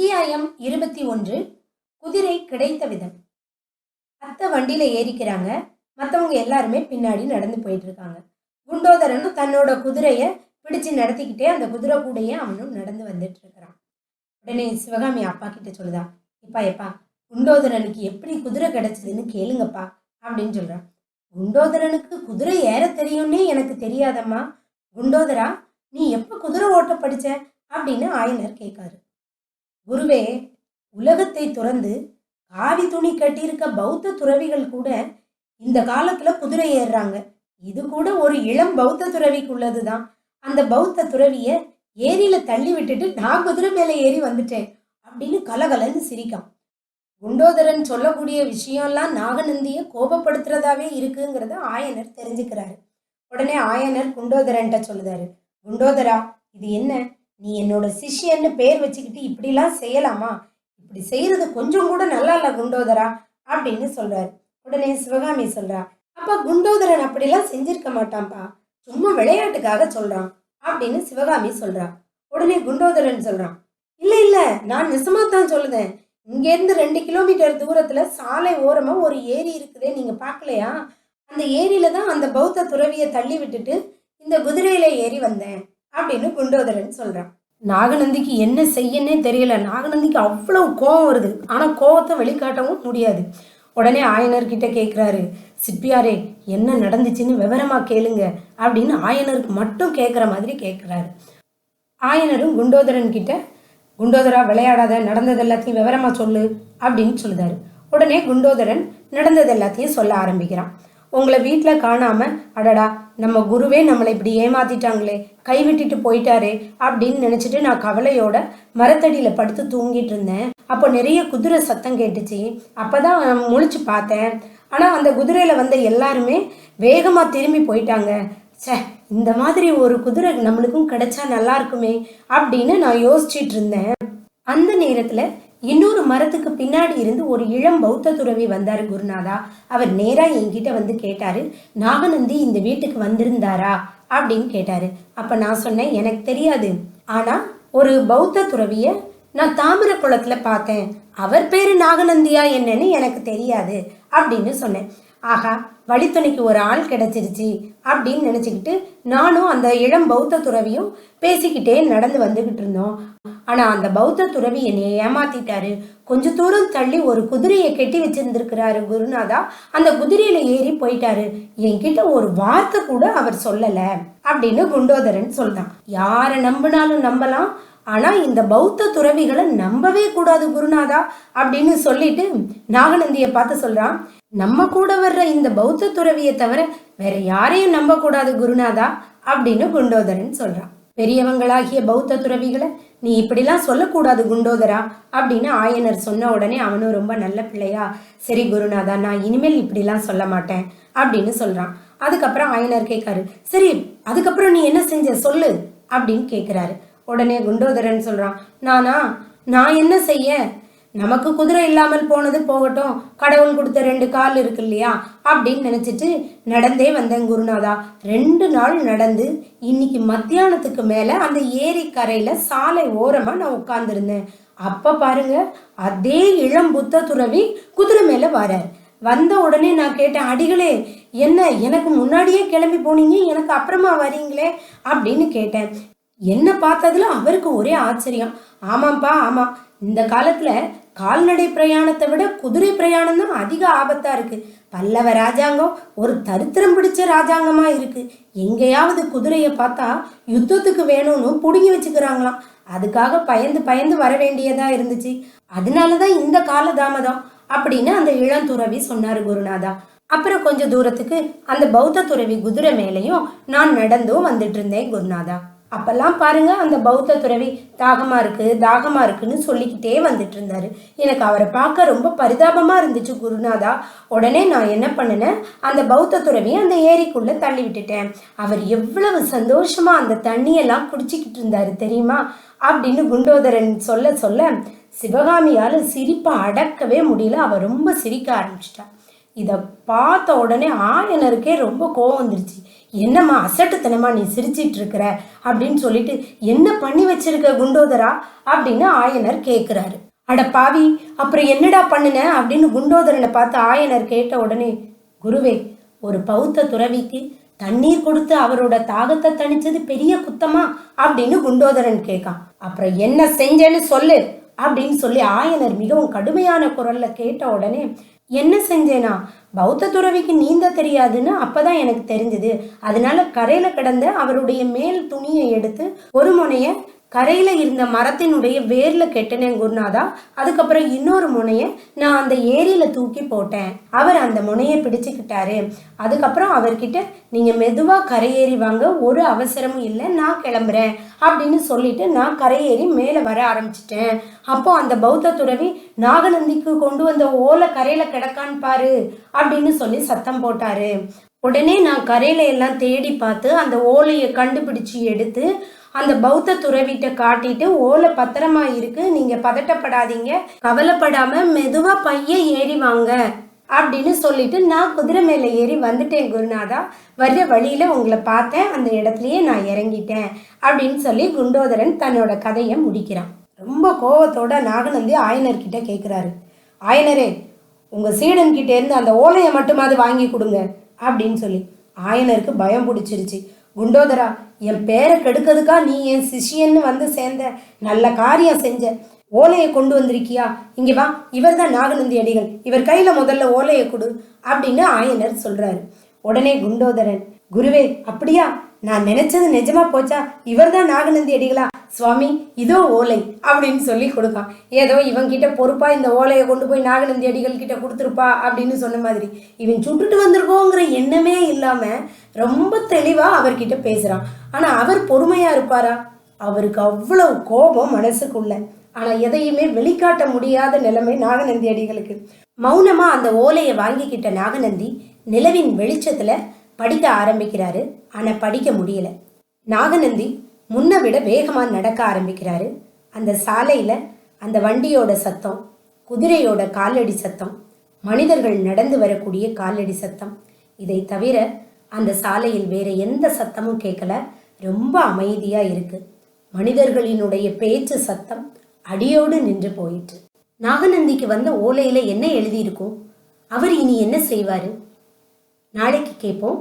அத்தியாயம் இருபத்தி ஒன்று. குதிரை கிடைத்த விதம். அத்தை வண்டியில ஏறிக்கிறாங்க. மற்றவங்க எல்லாருமே பின்னாடி நடந்து போயிட்டு இருக்காங்க குண்டோதரனும் தன்னோட குதிரையை பிடிச்சு நடத்திக்கிட்டே அந்த குதிரை கூடையே அவனும் நடந்து வந்துட்டு இருக்கிறான் உடனே சிவகாமி அப்பா கிட்ட சொல்லுதா எப்பா எப்பா குண்டோதரனுக்கு எப்படி குதிரை கிடைச்சதுன்னு கேளுங்கப்பா அப்படின்னு சொல்றான் குண்டோதரனுக்கு குதிரை ஏற தெரியும்னே எனக்கு தெரியாதம்மா. குண்டோதரா நீ எப்போ குதிரை ஓட்ட படிச்ச? அப்படின்னு ஆயனர் கேட்காரு. குருவே உலகத்தை துறந்து காவி துணி கட்டியிருக்க பௌத்த துறவிகள் கூட இந்த காலத்துல குதிரை ஏறுறாங்க. இது கூட ஒரு இளம் பௌத்த துறவிக்குள்ளது தான் அந்த பௌத்த துறவிய ஏரியில தள்ளி விட்டுட்டு நான் குதிரை மேலே ஏறி வந்துட்டேன் அப்படின்னு கலகலன்னு சிரிக்கான். குண்டோதரன் சொல்லக்கூடிய விஷயம்லாம் நாகநந்திய கோபப்படுத்துறதாவே இருக்குங்கிறத ஆயனர் தெரிஞ்சுக்கிறாரு. உடனே ஆயனர் குண்டோதரன்ட்ட சொல்லுதாரு குண்டோதரா இது என்ன? நீ என்னோட சிஷ்யன்னு பேர் வச்சுக்கிட்டு இப்படிலாம் செய்யலாமா? இப்படி செய்யறது கொஞ்சம் கூட நல்லா இல்லை குண்டோதரா அப்படின்னு சொல்றாரு. உடனே சிவகாமி சொல்றா அப்பா குண்டோதரன் அப்படிலாம் செஞ்சிருக்க மாட்டான்ப்பா. சும்மா விளையாட்டுக்காக சொல்றான் அப்படின்னு சிவகாமி சொல்றா. உடனே குண்டோதரன் சொல்றான் இல்ல இல்ல நான் நிஜமா தான் சொல்லுதேன். இங்கேருந்து ரெண்டு கிலோமீட்டர் தூரத்துல சாலை ஓரமா ஒரு ஏரி இருக்குதே நீங்க பார்க்கலையா? அந்த ஏரியில தான் அந்த பௌத்த துறவியை தள்ளி விட்டுட்டு இந்த குதிரையில ஏறி வந்தேன். அப்படின்னு குண்டோதரன் சொல்றான். நாகநந்திக்கு என்ன செய்யன்னே தெரியல. நாகநந்திக்கு அவ்வளவு கோவம் வருது. ஆனா கோவத்தை வெளிக்காட்டவும் முடியாது. உடனே ஆயனர்கிட்ட கேட்குறாரு சிப்பியாரே என்ன நடந்துச்சுன்னு விவரமா கேளுங்க அப்படின்னு ஆயனருக்கு மட்டும் கேட்குற மாதிரி கேட்குறாரு ஆயனரும் குண்டோதரன் கிட்ட குண்டோதரா விளையாடாத நடந்தது எல்லாத்தையும் விவரமா சொல்லு அப்படின்னு சொல்லுதாரு. உடனே குண்டோதரன் நடந்தது எல்லாத்தையும் சொல்ல ஆரம்பிக்கிறான். உங்களை வீட்டில் காணாமல் அடடா நம்ம குருவே நம்மளை இப்படி ஏமாத்திட்டாங்களே கைவிட்டுட்டு போயிட்டாரே அப்படின்னு நினச்சிட்டு நான் கவலையோட மரத்தடியில் படுத்து தூங்கிட்டு இருந்தேன். அப்போ நிறைய குதிரை சத்தம் கேட்டுச்சு. அப்பதான் முழிச்சு பார்த்தேன். ஆனால் அந்த குதிரையில் வந்த எல்லாருமே வேகமாக திரும்பி போயிட்டாங்க. ச்சே இந்த மாதிரி ஒரு குதிரை நம்மளுக்கும் கிடைச்சா நல்லா இருக்குமே அப்படின்னு நான் யோசிச்சிட்டு இருந்தேன். அந்த நேரத்துல இன்னொரு மரத்துக்கு பின்னாடி இருந்து ஒரு இளம் பௌத்த துறவி வந்தாரு குருநாதா. அவர் நேரா என்கிட்ட வந்து கேட்டாரு நாகநந்தி இந்த வீட்டுக்கு வந்திருந்தாரா? அப்படின்னு கேட்டாரு. அப்ப நான் சொன்னேன் எனக்கு தெரியாது. ஆனா ஒரு பௌத்த துறவிய நான் தாமிர குளத்துல பார்த்தேன். அவர் பேரு நாகநந்தியா என்னன்னு எனக்கு தெரியாது. அப்படின்னு சொன்னேன். ஆகா வழித்துணைக்கு ஒரு ஆள் கிடைச்சிருச்சு அப்படின்னு நினச்சிக்கிட்டு நானும் அந்த இளம் பௌத்த துறவியும் பேசிக்கிட்டே நடந்து வந்துக்கிட்டு இருந்தோம். ஆனால் அந்த பௌத்த துறவி என்னை ஏமாத்திட்டாரு. கொஞ்ச தூரம் தள்ளி ஒரு குதிரையை கெட்டி வச்சிருந்துருக்கிறாரு குருநாதா. அந்த குதிரையில ஏறி போயிட்டாரு. என்கிட்ட ஒரு வார்த்தை கூட அவர் சொல்லலை அப்படின்னு குண்டோதரன் சொல்றான். யாரை நம்பினாலும் நம்பலாம். ஆனா இந்த பௌத்த துறவிகளை நம்பவே கூடாது குருநாதா அப்படின்னு சொல்லிட்டு நாகநந்தியை பார்த்து சொல்றான். நம்ம கூட வர்ற இந்த பௌத்த துறவியை தவிர வேற யாரையும் நம்ப கூடாது குருநாதா அப்படின்னு குண்டோதரன் சொல்றான். பெரியவங்களாகிய பௌத்த துறவிகளை நீ இப்படிலாம் சொல்லக்கூடாது குண்டோதரா அப்படின்னு ஆயனர் சொன்ன உடனே அவனும் ரொம்ப நல்ல பிள்ளையா சரி குருநாதா நான் இனிமேல் இப்படிலாம் சொல்ல மாட்டேன் அப்படின்னு சொல்றான். அதுக்கப்புறம் ஆயனர் கேட்காரு சரி அதுக்கப்புறம் நீ என்ன செஞ்ச? சொல்லு அப்படின்னு கேட்குறாரு. உடனே குண்டோதரன் சொல்றான் நானா? நான் என்ன செய்ய? நமக்கு குதிரை இல்லாமல் போனது போகட்டும் கடவுள் கொடுத்த ரெண்டு கால் இருக்கு இல்லையா? அப்படின்னு நினைச்சிட்டு நடந்தே வந்தேன் குருநாதா. ரெண்டு நாள் நடந்து இன்னைக்கு மத்தியானத்துக்கு மேல அந்த ஏரி கரையில சாலை ஓரமா நான் உட்கார்ந்துருந்தேன். அப்ப பாருங்க அதே இளம் புத்த துறவி குதிரை மேல வரார். வந்த உடனே நான் கேட்டேன் அடிகளே என்ன எனக்கு முன்னாடியே கிளம்பி போனீங்க? எனக்கு அப்புறமா வரீங்களே? அப்படின்னு கேட்டேன். என்னை பார்த்ததுல அவருக்கு ஒரே ஆச்சரியம். ஆமாம்ப்பா ஆமாம் இந்த காலத்துல கால்நடை பிரயாணத்தை விட குதிரை பிரயாணம் தான் அதிக ஆபத்தா இருக்கு. பல்லவ ராஜாங்கம் ஒரு தரித்திரம் பிடிச்ச ராஜாங்கமா இருக்கு. எங்கேயாவது குதிரையை பார்த்தா யுத்தத்துக்கு வேணும்னு புடுங்கி வச்சுக்கிறாங்களாம். அதுக்காக பயந்து பயந்து வர வேண்டியதா இருந்துச்சு. அதனாலதான் இந்த கால தாமதம் அப்படின்னு அந்த இளந்துறவி சொன்னாரு குருநாதா. அப்புறம் கொஞ்ச தூரத்துக்கு அந்த பௌத்த துறவி குதிரை மேலேயும் நான் நடந்தும் வந்துட்டு இருந்தேன் குருநாதா. அப்பெல்லாம் பாருங்க அந்த பௌத்த துறவி தாகமா இருக்கு தாகமா இருக்குன்னு சொல்லிக்கிட்டே வந்துட்டு இருந்தாரு. எனக்கு அவரை பார்க்க ரொம்ப பரிதாபமா இருந்துச்சு குருநாதா. உடனே நான் என்ன பண்ணினேன் அந்த பௌத்த துறவியை அந்த ஏரிக்குள்ள தள்ளி விட்டுட்டேன். அவர் எவ்வளவு சந்தோஷமா அந்த தண்ணியெல்லாம் குடிச்சிக்கிட்டு இருந்தாரு தெரியுமா? அப்படின்னு குண்டோதரன் சொல்ல சொல்ல சிவகாமியால் சிரிப்பை அடக்கவே முடியல. அவர் ரொம்ப சிரிக்க ஆரம்பிச்சிட்டாள் இதை பார்த்த உடனே ஆயனருக்கே ரொம்ப கோவம் வந்துருச்சு. என்னம்மா அசட்டுத்தனமா நீ சிரிச்சிட்டு இருக்கிற அப்படின்னு சொல்லிட்டு என்ன பண்ணி வச்சிருக்க குண்டோதரா? அப்படின்னு ஆயனர் கேட்குறாரு அட பாவி அப்புறம் என்னடா பண்ணுன? அப்படின்னு குண்டோதரனை பார்த்து ஆயனர் கேட்ட உடனே குருவே ஒரு பௌத்த துறவிக்கு தண்ணீர் கொடுத்து அவரோட தாகத்தை தணிச்சது பெரிய குத்தமா? அப்படின்னு குண்டோதரன் கேட்கான். அப்புறம் என்ன செஞ்சேன்னு சொல்லு அப்படின்னு சொல்லி ஆயனர் மிகவும் கடுமையான குரல்ல கேட்ட உடனே என்ன செஞ்சேனா? பௌத்த துறவிக்கு நீந்த தெரியாதுன்னு அப்பதான் எனக்கு தெரிஞ்சது. அதனால கரையில கிடந்த அவருடைய மேல் துணியை எடுத்து ஒரு முனைய கரையில் இருந்த மரத்தினுடைய வேரில் கெட்டினேன் குருநாதா. அதுக்கப்புறம் இன்னொரு முனையை நான் அந்த ஏரியில் தூக்கி போட்டேன். அவர் அந்த முனையை பிடிச்சுக்கிட்டாரு. அதுக்கப்புறம் அவர்கிட்ட நீங்கள் மெதுவாக கரையேறி வாங்க. ஒரு அவசரமும் இல்லை. நான் கிளம்புறேன். அப்படின்னு சொல்லிட்டு நான் கரையேறி மேலே வர ஆரம்பிச்சிட்டேன். அப்போ அந்த பௌத்த துறவி நாகநந்திக்கு கொண்டு வந்த ஓலை கரையில் கிடக்கான்னு பாரு அப்படின்னு சொல்லி சத்தம் போட்டாரு. உடனே நான் கரையில எல்லாம் தேடி பார்த்து அந்த ஓலையை கண்டுபிடிச்சு எடுத்து அந்த பௌத்த துறவிட்ட காட்டிட்டு ஓலை பத்திரமா இருக்கு நீங்க பதட்டப்படாதீங்க. கவலைப்படாம மெதுவா பைய ஏறி வாங்க அப்படின்னு சொல்லிட்டு நான் குதிரை மேலே ஏறி வந்துட்டேன் குருநாதா. வர்ற வழியில உங்களை பார்த்தேன். அந்த இடத்துலயே நான் இறங்கிட்டேன் அப்படின்னு சொல்லி குண்டோதரன் தன்னோட கதையை முடிக்கிறான். ரொம்ப கோவத்தோட நாகநந்தி ஆயனர்கிட்ட கேட்குறாரு ஆயனரே உங்க சீடன் கிட்ட இருந்து அந்த ஓலையை மட்டுமாவது வாங்கி கொடுங்க அப்படின்னு சொல்லி. ஆயனருக்கு பயம் பிடிச்சிருச்சு. குண்டோதரா என் பேரை கெடுக்கிறதுக்கா நீ என் சிஷியன்னு வந்து சேர்ந்த நல்ல காரியம் செஞ்ச. ஓலையை கொண்டு வந்திருக்கியா? இங்கே வா. இவர் தான் நாகநந்தி அடிகள். இவர் கையில் முதல்ல ஓலையை கொடு அப்படின்னு ஆயனர் சொல்கிறாரு உடனே குண்டோதரன் குருவே அப்படியா? நான் நினைச்சது நிஜமா போச்சா? இவர் தான் நாகநந்தி அடிகளா? சுவாமி இதோ ஓலை அப்படின்னு சொல்லி கொடுக்கான் ஏதோ இவன் பொறுப்பாக இந்த ஓலையை கொண்டு போய் நாகநந்தி அடிகள் கிட்ட கொடுத்துருப்பா அப்படின்னு சொன்ன மாதிரி இவன் சுட்டுட்டு வந்திருக்கோங்கிற எண்ணமே இல்லாமல் ரொம்ப தெளிவாக அவர்கிட்ட பேசுகிறான் ஆனால் அவர் பொறுமையாக இருப்பாரா? அவருக்கு அவ்வளவு கோபம் மனசுக்குள்ள. ஆனால் எதையுமே வெளிக்காட்ட முடியாத நிலைமை நாகநந்தி அடிகளுக்கு. மௌனமாக அந்த ஓலையை வாங்கிக்கிட்ட நாகநந்தி நிலவின் வெளிச்சத்தில் படிக்க ஆரம்பிக்கிறாரு. ஆனால் படிக்க முடியல. நாகநந்தி முன்ன விட வேகமாக நடக்க ஆரம்பிக்கிறாரு. அந்த சாலையில் அந்த வண்டியோட சத்தம் குதிரையோட காலடி சத்தம் மனிதர்கள் நடந்து வரக்கூடிய காலடி சத்தம். இதை தவிர அந்த சாலையில் வேற எந்த சத்தமும் கேட்கல. ரொம்ப அமைதியாக இருக்கு. மனிதர்களினுடைய பேச்சு சத்தம் அடியோடு நின்று போயிட்டு நாகநந்திக்கு வந்த ஓலையில் என்ன எழுதியிருக்கும்? அவர் இனி என்ன செய்வார்? நாளைக்கு கேட்போம்.